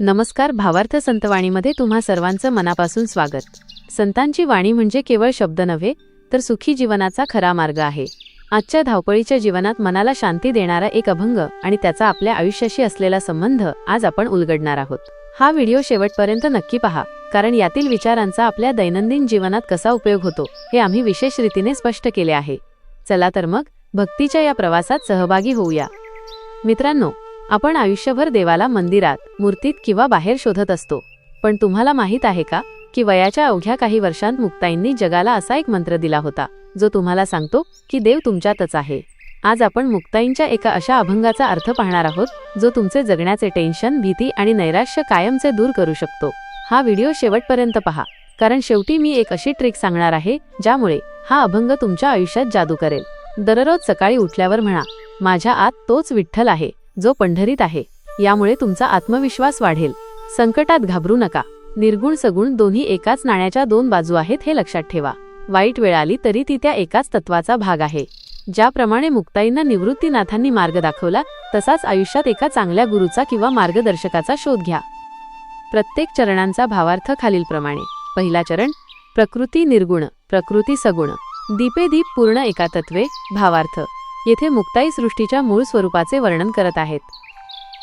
नमस्कार भावार्थ संतवाणीमध्ये तुम्हा सर्वांचं मनापासून स्वागत. संतांची वाणी म्हणजे केवळ शब्द नव्हे तर सुखी जीवनाचा खरा मार्ग आहे. आजच्या धावपळीच्या जीवनात मनाला शांती देणारा एक अभंग आणि त्याचा आपल्या आयुष्याशी असलेला संबंध आज आपण उलगडणार आहोत. हा व्हिडिओ शेवटपर्यंत नक्की पहा कारण यातील विचारांचा आपल्या दैनंदिन जीवनात कसा उपयोग होतो हे आम्ही विशेष रीतीने स्पष्ट केले आहे. चला तर मग भक्तीच्या या प्रवासात सहभागी होऊया. मित्रांनो आपण आयुष्यभर देवाला मंदिरात मूर्तीत किंवा बाहेर शोधत असतो. पण तुम्हाला माहीत आहे का की वयाच्या अवघ्या काही वर्षांत मुक्ताईंनी जगाला असा एक मंत्र दिला होता जो तुम्हाला सांगतो की देव तुमच्यातच आहे. आज आपण मुक्ताईंच्या एका अशा अभंगाचा अर्थ पाहणार आहोत जो तुमचे जगण्याचे टेन्शन भीती आणि नैराश्य कायमचे दूर करू शकतो. हा व्हिडिओ शेवटपर्यंत पहा कारण शेवटी मी एक अशी ट्रिक सांगणार आहे ज्यामुळे हा अभंग तुमच्या आयुष्यात जादू करेल. दररोज सकाळी उठल्यावर म्हणा माझ्या आत तोच विठ्ठल आहे. जो पंढरीत आहे. यामुळे तुमचा आत्मविश्वास वाढेल. संकटात घाबरू नका. निर्गुण सगुण दोन्ही एकाच नाण्याच्या दोन बाजू आहेत हे लक्षात ठेवा. वाईट वेळ आली तरी ती त्या एकाच तत्वाचा भाग आहे. ज्याप्रमाणे मुक्ताईंना निवृत्तीनाथांनी मार्ग दाखवला तसाच आयुष्यात एका चांगल्या गुरुचा किंवा मार्गदर्शकाचा शोध घ्या. प्रत्येक चरणांचा भावार्थ खालीलप्रमाणे. पहिला चरण प्रकृती निर्गुण प्रकृती सगुण. दीपे दीप पूर्ण एकातत्वे भावार्थ. येथे मुक्ताई सृष्टीच्या मूळ स्वरूपाचे वर्णन करत आहेत.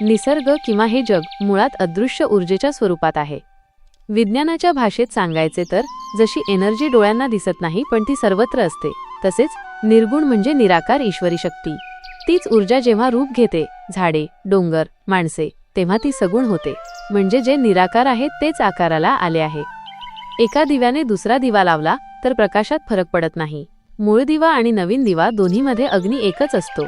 निसर्ग किंवा हे जग मुळात अदृश्य ऊर्जेच्या स्वरूपात आहे. विज्ञानाच्या भाषेत सांगायचे तर जशी एनर्जी डोळ्यांना दिसत नाही पण ती सर्वत्र असते. तसेच निर्गुण म्हणजे निराकार ईश्वरी शक्ती. तीच ऊर्जा जेव्हा रूप घेते झाडे डोंगर माणसे तेव्हा ती सगुण होते. म्हणजे जे निराकार आहेत तेच आकाराला आले आहे. एका दिव्याने दुसरा दिवा लावला तर प्रकाशात फरक पडत नाही. मूळ दिवा आणि नवीन दिवा दोन्हीमध्ये अग्नी एकच असतो.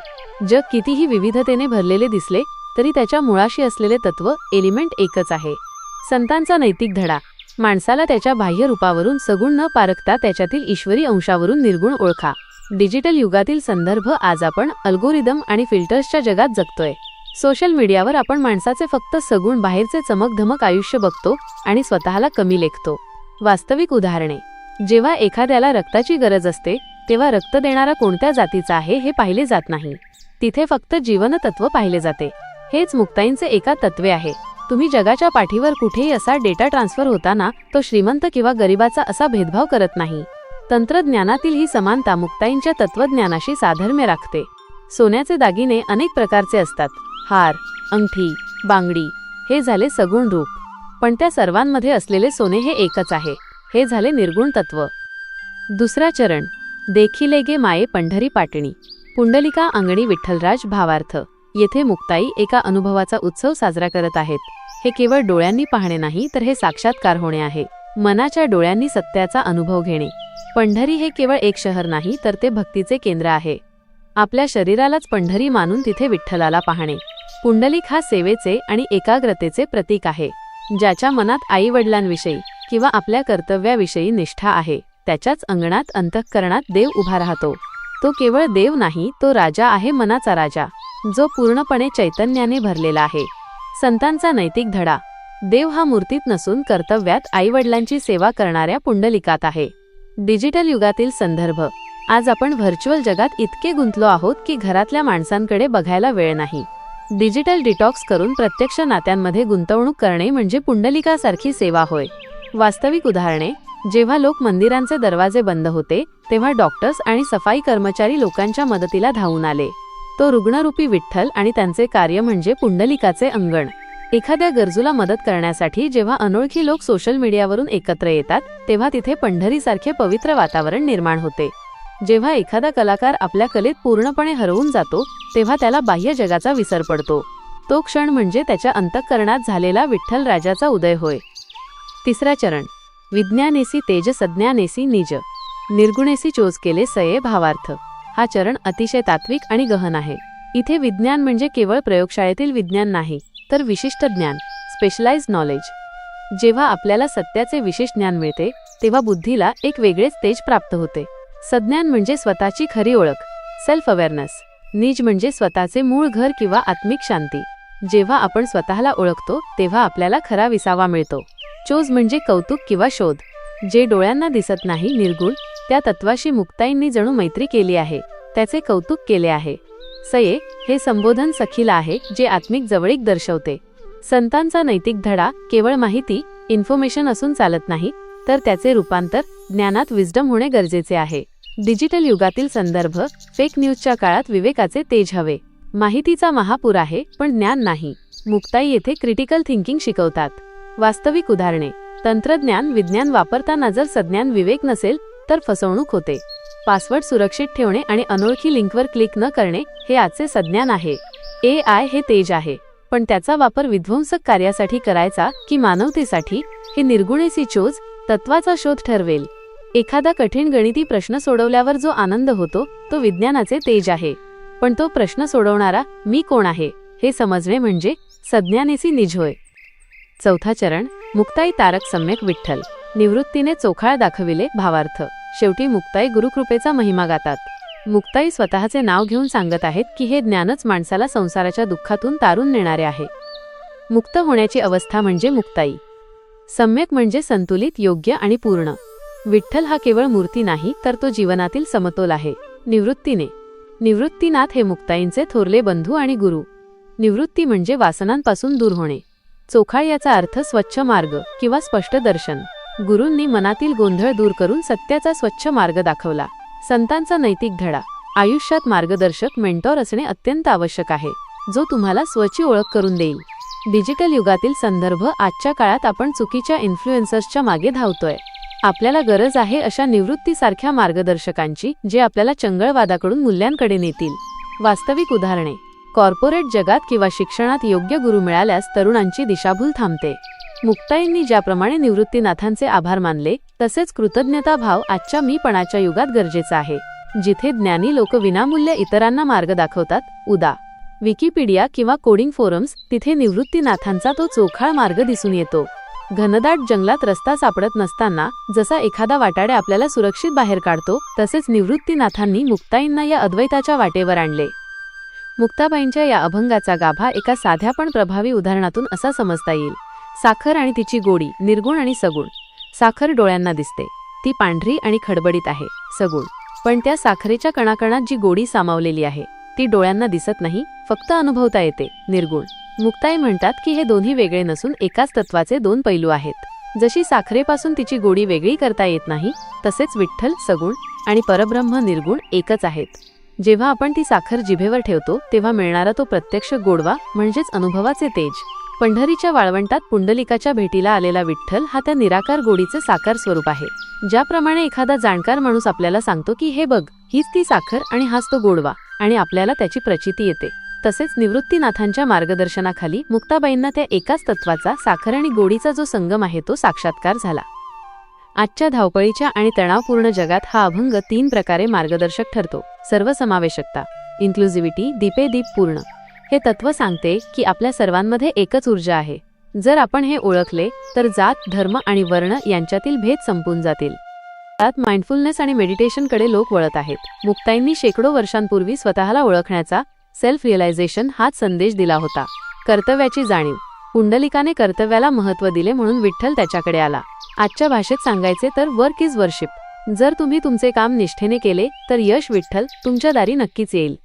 जग कितीही विविधतेने भरलेले दिसले तरी त्याच्या मुळाशी असलेले तत्व एलिमेंट एकच आहे. संतांचा नैतिक धडा. माणसाला त्याच्या बाह्य रूपावरून सगुण न पारखता त्याच्यातील ईश्वरी अंशावरून निर्गुण ओळखा. डिजिटल युगातील संदर्भ आज आपण अल्गोरिदम आणि फिल्टर्सच्या जगात जगतोय. सोशल मीडियावर आपण माणसाचे फक्त सगुण बाहेरचे चमकधमक आयुष्य बघतो आणि स्वतःला कमी लेखतो. वास्तविक उदाहरणे. जेव्हा एखाद्याला रक्ताची गरज असते तेव्हा रक्त देणारा कोणत्या जातीचा आहे हे पाहिले जात नाही. तिथे फक्त जीवनतत्व पाहिले जाते. हेच मुक्ताईंचे एका तत्वे आहे. तुम्ही जगाच्या पाठीवर कुठेही असा डेटा ट्रान्सफर होताना तो श्रीमंत किंवा गरिबाचा असा भेदभाव करत नाही. तंत्रज्ञानातील ही समानता मुक्ताईंच्या तत्वज्ञानाशी साधर्म्य राखते. सोन्याचे दागिने अनेक प्रकारचे असतात. हार अंगठी बांगडी हे झाले सगुण रूप. पण त्या सर्वांमध्ये असलेले सोने हे एकच आहे. हे झाले निर्गुण तत्व. दुसरा चरण. देखिले गे माये पंढरी पाटणी. पुंडलिका अंगणी विठ्ठलराज भावार्थ. येथे मुक्ताई एका अनुभवाचा उत्सव साजरा करत आहेत. हे केवळ डोळ्यांनी पाहणे नाही तर हे साक्षात्कार होणे आहे. मनाच्या डोळ्यांनी सत्याचा अनुभव घेणे. पंढरी हे केवळ एक शहर नाही तर ते भक्तीचे केंद्र आहे. आपल्या शरीरालाच पंढरी मानून तिथे विठ्ठलाला पाहणे. पुंडलिक हा सेवेचे आणि एकाग्रतेचे प्रतीक आहे ज्याच्या मनात आई वडिलांविषयी किंवा आपल्या कर्तव्याविषयी निष्ठा आहे. त्याच्याच अंगणात अंतःकरणात देव उभा राहतो. तो केवळ देव नाही तो राजा आहे मनाचा राजा जो पूर्णपणे चैतन्याने भरलेला आहे. संतांचा नैतिक धडा. देव हा मूर्तीत नसून कर्तव्यात आईवडिलांची सेवा करणाऱ्या पुंडलिकात आहे. डिजिटल युगातील संदर्भ. आज आपण व्हर्च्युअल जगात इतके गुंतलो आहोत की घरातल्या माणसांकडे बघायला वेळ नाही. डिजिटल डिटॉक्स करून प्रत्यक्ष नात्यांमध्ये गुंतवणूक करणे म्हणजे पुंडलिकासारखी सेवा होय. वास्तविक उदाहरणे जेव्हा लोक मंदिरांचे दरवाजे बंद होते तेव्हा डॉक्टर्स आणि सफाई कर्मचारी लोकांच्या मदतीला धावून आले. तो रुग्णरूपी विठ्ठल आणि त्यांचे कार्य म्हणजे पुंडलिकाचे अंगण. एखाद्या गरजूला मदत करण्यासाठी जेव्हा अनोळखी लोक सोशल मीडियावरून एकत्र येतात तेव्हा तिथे पंढरीसारखे पवित्र वातावरण निर्माण होते. जेव्हा एखादा कलाकार आपल्या कलेत पूर्णपणे हरवून जातो तेव्हा त्याला बाह्य जगाचा विसर पडतो. तो क्षण म्हणजे त्याच्या अंतःकरणात झालेला विठ्ठल राजाचा उदय होय. तिसरा चरण. विज्ञानेसी तेज सज्ञानेसी निज. निर्गुणेसी चोज केले सये भावार्थ. हा चरण अतिशय तात्विक आणि गहन आहे. इथे विज्ञान म्हणजे केवळ प्रयोगशाळेतील विज्ञान नाही तर विशिष्ट ज्ञान स्पेशलाइज नॉलेज जेव्हा आपल्याला सत्याचे विशेष ज्ञान मिळते तेव्हा बुद्धीला एक वेगळेच तेज प्राप्त होते. सज्ञान म्हणजे स्वतःची खरी ओळख सेल्फ अवेअरनेस निज म्हणजे स्वतःचे मूळ घर किंवा आत्मिक शांती. जेव्हा आपण स्वतःला ओळखतो तेव्हा आपल्याला खरा विसावा मिळतो. चोज म्हणजे कौतुक किंवा शोध. जे डोळ्यांना दिसत नाही निर्गुण त्या तत्वाशी मुक्ताईंनी जणू मैत्री केली आहे. त्याचे कौतुक केले आहे. सये हे संबोधन सखीला आहे जे आत्मिक जवळीक दर्शवते. संतांचा नैतिक धडा केवळ माहिती इन्फॉर्मेशन असून चालत नाही तर त्याचे रूपांतर ज्ञानात विजडम होणे गरजेचे आहे. डिजिटल युगातील संदर्भ फेक न्यूजच्या काळात विवेकाचे तेज हवे. माहितीचा महापूर आहे पण ज्ञान नाही. मुक्ताई येथे क्रिटिकल थिंकिंग शिकवतात. वास्तविक उदाहरणे. तंत्रज्ञान विज्ञान वापरताना जर सज्ञान विवेक नसेल तर फसवणूक होते. पासवर्ड सुरक्षित ठेवणे आणि अनोळखी लिंकवर क्लिक न करणे हे आजचे सज्ञान आहे. ए आय हे तेज आहे पण त्याचा वापर विध्वंसक कार्यासाठी करायचा की मानवतेसाठी हे निर्गुणेसी चोज तत्वाचा शोध ठरवेल. एखादा कठीण गणिती प्रश्न सोडवल्यावर जो आनंद होतो तो विज्ञानाचे तेज आहे. पण तो प्रश्न सोडवणारा मी कोण आहे हे समजणे म्हणजे सज्ञानेसी निज होय. चौथा चरण मुक्ताई तारक सम्यक विठ्ठल. निवृत्तीने चोखाळ दाखविले भावार्थ. शेवटी मुक्ताई गुरुकृपेचा महिमा गातात. मुक्ताई स्वतःचे नाव घेऊन सांगत आहेत की हे ज्ञानच माणसाला संसाराच्या दुःखातून तारून नेणारे आहे. मुक्त होण्याची अवस्था म्हणजे मुक्ताई. सम्यक म्हणजे संतुलित योग्य आणि पूर्ण. विठ्ठल हा केवळ मूर्ती नाही तर तो जीवनातील समतोल आहे. निवृत्तीने. निवृत्तीनाथ हे मुक्ताईंचे थोरले बंधू आणि गुरु. निवृत्ती म्हणजे वासनांपासून दूर होणे. चोखाळ याचा अर्थ स्वच्छ मार्ग किंवा स्पष्ट दर्शन. गुरूंनी मनातील गोंधळ दूर करून सत्याचा स्वच्छ मार्ग दाखवला. संतांचा नैतिक धडा. आयुष्यात मार्गदर्शक मेंटॉर असणे अत्यंत आवश्यक आहे जो तुम्हाला स्वची ओळख करून देईल. डिजिटल युगातील संदर्भ आजच्या काळात आपण चुकीच्या इन्फ्लुएन्सर्सच्या मागे धावतोय. आपल्याला गरज आहे अशा निवृत्तीसारख्या मार्गदर्शकांची जे आपल्याला चंगळवादाकडून मूल्यांकडे नेतील. वास्तविक उदाहरणे. कॉर्पोरेट जगात किंवा शिक्षणात योग्य गुरु मिळाल्यास तरुणांची दिशाभूल थांबते. मुक्ताईंनी ज्याप्रमाणे निवृत्तीनाथांचे आभार मानले तसेच कृतज्ञता भाव आजच्या मीपणाच्या युगात गरजेचा आहे. जिथे ज्ञानी लोक विनामूल्य इतरांना मार्ग दाखवतात उदा. विकिपीडिया किंवा कोडिंग फोरम्स तिथे निवृत्तीनाथांचा तो चोखाळ मार्ग दिसून येतो. घनदाट जंगलात रस्ता सापडत नसताना जसा एखादा वाटाडे आपल्याला सुरक्षित बाहेर काढतो तसेच निवृत्तीनाथांनी मुक्ताईंना या अद्वैताच्या वाटेवर आणले. मुक्ताबाईंच्या या अभंगाचा गाभा एका साध्या पण प्रभावी उदाहरणातून असा समजता येईल. साखर आणि तिची गोडी निर्गुण आणि सगुण. साखर डोळ्यांना दिसते. ती पांढरी आणि खडबडीत आहे सगुण. पण त्या साखरेच्या कणाकणात जी गोडी सामावलेली आहे ती डोळ्यांना दिसत नाही फक्त अनुभवता येते निर्गुण. मुक्ताई म्हणतात की हे दोन्ही वेगळे नसून एकाच तत्वाचे दोन पैलू आहेत. जशी साखरेपासून तिची गोडी वेगळी करता येत नाही तसेच विठ्ठल सगुण आणि परब्रह्म निर्गुण एकच आहेत. जेव्हा आपण ती साखर जिभेवर ठेवतो तेव्हा मिळणारा तो प्रत्यक्ष गोडवा म्हणजेच अनुभवाचे तेज. पंढरीच्या वाळवंटात पुंडलिकाच्या भेटीला आलेला विठ्ठल हा त्या निराकार गोडीचे साकार स्वरूप आहे. ज्याप्रमाणे एखादा जाणकार माणूस आपल्याला सांगतो की हे बघ हीच ती साखर आणि हाच तो गोडवा आणि आपल्याला त्याची प्रचिती येते. तसेच निवृत्तीनाथांच्या मार्गदर्शनाखाली मुक्ताबाईंना त्या एकाच तत्वाचा साखर आणि गोडीचा जो संगम आहे तो साक्षात्कार झाला. आजच्या धावपळीच्या आणि तणावपूर्ण जगात हा अभंग तीन प्रकारे मार्गदर्शक ठरतो. सर्वसमावेशकता इन्क्लुझिव्हिटी दीपे दीप पूर्ण. हे तत्व सांगते की आपल्या सर्वांमध्ये एकच ऊर्जा आहे. जर आपण हे ओळखले तर जात धर्म आणि वर्ण यांच्यातील भेद संपून जातील. त्यात माइंडफुलनेस आणि मेडिटेशनकडे लोक वळत आहेत. मुक्ताईंनी शेकडो वर्षांपूर्वी स्वतःला ओळखण्याचा सेल्फ रिअलायझेशन हाच संदेश दिला होता. कर्तव्याची जाणीव. पुंडलिकाने कर्तव्याला महत्त्व दिले म्हणून विठ्ठल त्याच्याकडे आला. आजच्या भाषेत सांगायचे तर वर्क इज वर्शिप जर तुम्ही तुमचे काम निष्ठेने केले तर यश विठ्ठल तुमच्या दारी नक्कीच येईल.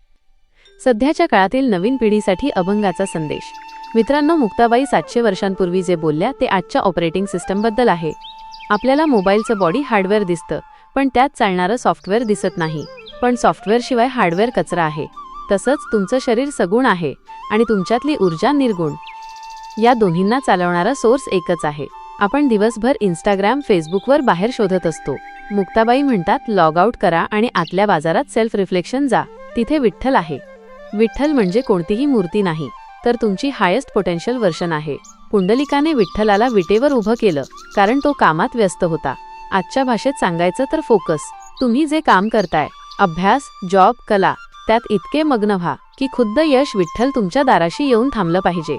सध्याच्या काळातील नवीन पिढीसाठी अभंगाचा संदेश. मित्रांनो मुक्ताबाई सातशे वर्षांपूर्वी जे बोलल्या ते आजच्या ऑपरेटिंग सिस्टमबद्दल आहे. आपल्याला मोबाईलचं बॉडी हार्डवेअर दिसतं पण त्यात चालणारं सॉफ्टवेअर दिसत नाही. पण सॉफ्टवेअरशिवाय हार्डवेअर कचरा आहे. तसंच तुमचं शरीर सगुण आहे आणि तुमच्यातली ऊर्जा निर्गुण. या दोन्हींना चालवणारा सोर्स एकच आहे. आपण दिवसभर इंस्टाग्राम फेसबुकवर बाहेर शोधत असतो. मुक्ताबाई म्हणतात लॉग आउट करा आणि आतल्या बाजारात सेल्फ रिफ्लेक्शन जा. तिथे विठ्ठल आहे. विठ्ठल म्हणजे कोणतीही मूर्ती नाही तर तुमची हायेस्ट पोटेन्शियल वर्षन आहे. पुंडलिकाने विठ्ठलाला विटेवर उभं केलं कारण तो कामात व्यस्त होता. आजच्या भाषेत सांगायचं तर फोकस तुम्ही जे काम करताय अभ्यास जॉब कला त्यात इतके मग्न व्हा की खुद्द यश विठ्ठल तुमच्या दाराशी येऊन थांबलं पाहिजे.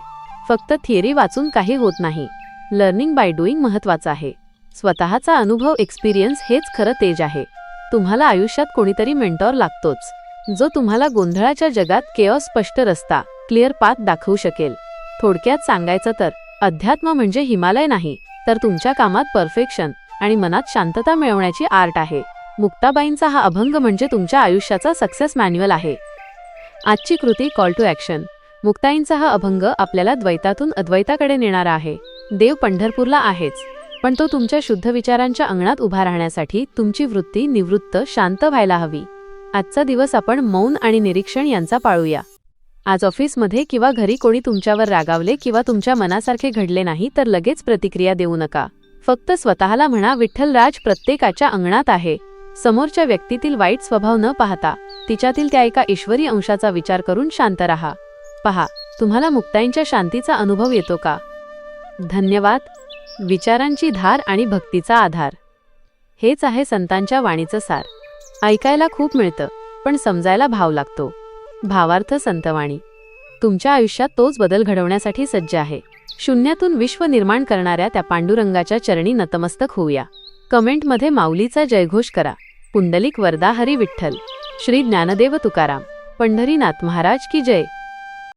फक्त थिअरी वाचून काही होत नाही. लर्निंग बाय डुईंग महत्त्वाचं आहे. स्वतःचा अनुभव एक्सपिरियन्स हेच खरं तेज आहे. तुम्हाला आयुष्यात कोणीतरी मेंटॉर लागतोच. जो तुम्हाला गोंधळाच्या जगात केअ स्पष्ट रस्ता क्लिअर पाथ दाखवू शकेल. थोडक्यात सांगायचं तर अध्यात्म म्हणजे हिमालय नाही तर तुमच्या कामात परफेक्शन आणि मनात शांतता मिळवण्याची आर्ट आहे. मुक्ताबाईंचा हा अभंग म्हणजे तुमच्या आयुष्याचा सक्सेस मॅन्युअल आहे. आजची कृती कॉल टू ॲक्शन मुक्ताईंचा हा अभंग आपल्याला द्वैतातून अद्वैताकडे नेणारा आहे. देव पंढरपूरला आहेच. पण तो तुमच्या शुद्ध विचारांच्या अंगणात उभा राहण्यासाठी तुमची वृत्ती निवृत्त शांत व्हायला हवी. आजचा दिवस आपण मौन आणि निरीक्षण यांचा पाळूया. आज ऑफिसमध्ये किंवा घरी कोणी तुमच्यावर रागावले किंवा तुमच्या मनासारखे घडले नाही तर लगेच प्रतिक्रिया देऊ नका. फक्त स्वतःला म्हणा विठ्ठलराज प्रत्येकाच्या अंगणात आहे. समोरच्या व्यक्तीतील वाईट स्वभाव न पाहता तिच्यातील त्या एका ईश्वरी अंशाचा विचार करून शांत राहा. पहा तुम्हाला मुक्ताईंच्या शांतीचा अनुभव येतो का? धन्यवाद. विचारांची धार आणि भक्तीचा आधार. हेच आहे संतांच्या वाणीचं सार. ऐकायला खूप मिळतं पण समजायला भाव लागतो. भावार्थ संतवाणी. तुमच्या आयुष्यात तोच बदल घडवण्यासाठी सज्ज आहे. शून्यातून विश्व निर्माण करणाऱ्या त्या पांडुरंगाच्या चरणी नतमस्तक होऊया. कमेंटमध्ये माऊलीचा जयघोष करा. पुंडलिक वरदा हरी विठ्ठल. श्री ज्ञानदेव तुकाराम. पंढरीनाथ महाराज की जय.